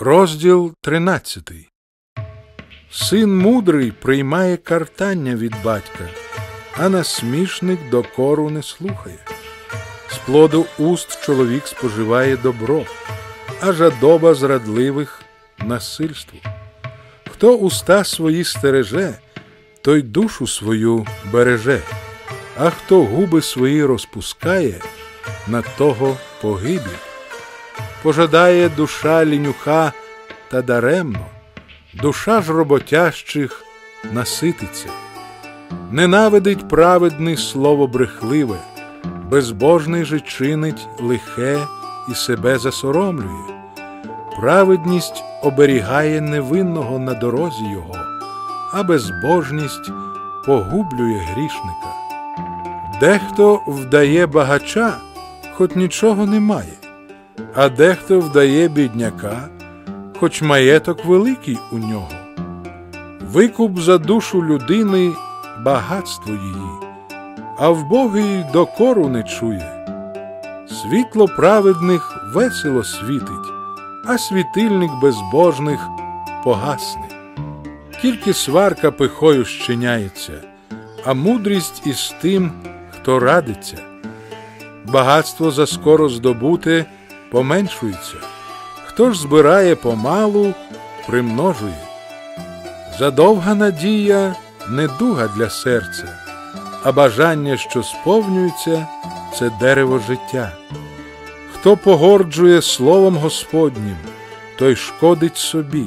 Розділ 13 Син мудрий приймає картання від батька, а насмішник докору не слухає. З плоду уст чоловік споживає добро, а жадоба зрадливих насильству. Хто уста свої стереже, той душу свою береже, а хто губи свої розпускає, на того погибель пожадає душа лінюха та даремно, душа ж роботящих насититься, ненавидить праведний слово брехливе, безбожний же чинить лихе і себе засоромлює, праведність оберігає невинного на дорозі його, а безбожність погублює грішника. Дехто вдає багача, хоч нічого не має а дехто вдає бідняка, хоч маєток великий у нього. Викуп за душу людини багатство її, а вбогий докору не чує. Світло праведних весело світить, а світильник безбожних погасне. Тільки сварка пихою щиняється, а мудрість із тим, хто радиться. Багатство заскоро здобуте поменшується, хто ж збирає помалу, примножує. Задовга надія недуга для серця, а бажання, що сповнюється, це дерево життя. Хто погорджує словом Господнім, той шкодить собі.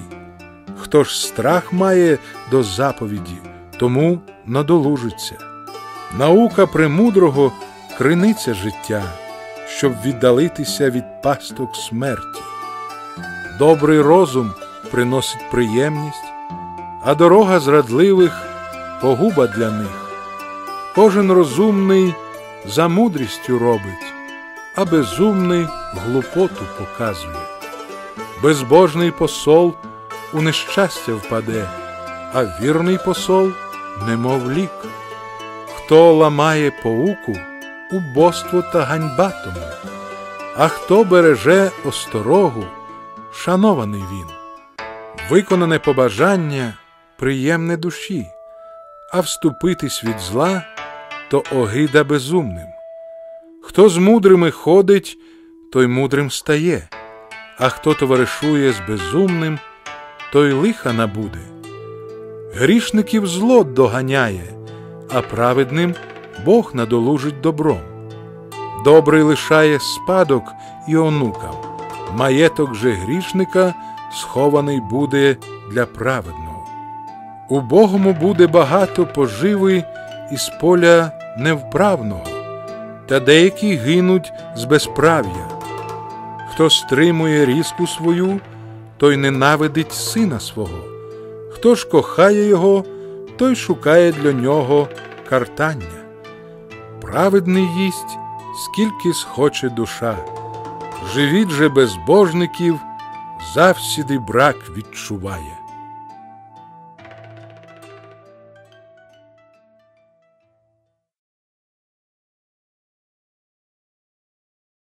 Хто ж страх має до заповіді, тому надолужиться. Наука премудрого криниця життя щоб віддалитися від пасток смерті. Добрий розум приносить приємність, а дорога зрадливих погуба для них. Кожен розумний за мудрістю робить, а безумний глупоту показує. Безбожний посол у нещастя впаде, а вірний посол немов лік. Хто ламає поуку, убоство та ганьба тому, а хто береже осторогу, шанований він, виконане побажання приємне душі, а вступитись від зла то огида безумним. Хто з мудрими ходить, той мудрим стає, а хто товаришує з безумним, той лиха набуде. Грішників зло доганяє, а праведним Бог надолужить добром. Добрий лишає спадок і онукам, маєток же грішника схований буде для праведного. У Богому буде багато поживи із поля невправного, та деякі гинуть з безправ'я. Хто стримує різку свою, той ненавидить сина свого, хто ж кохає його, той шукає для нього картання праведний їсть, скільки схоче душа, живіт же безбожників завсіди брак відчуває.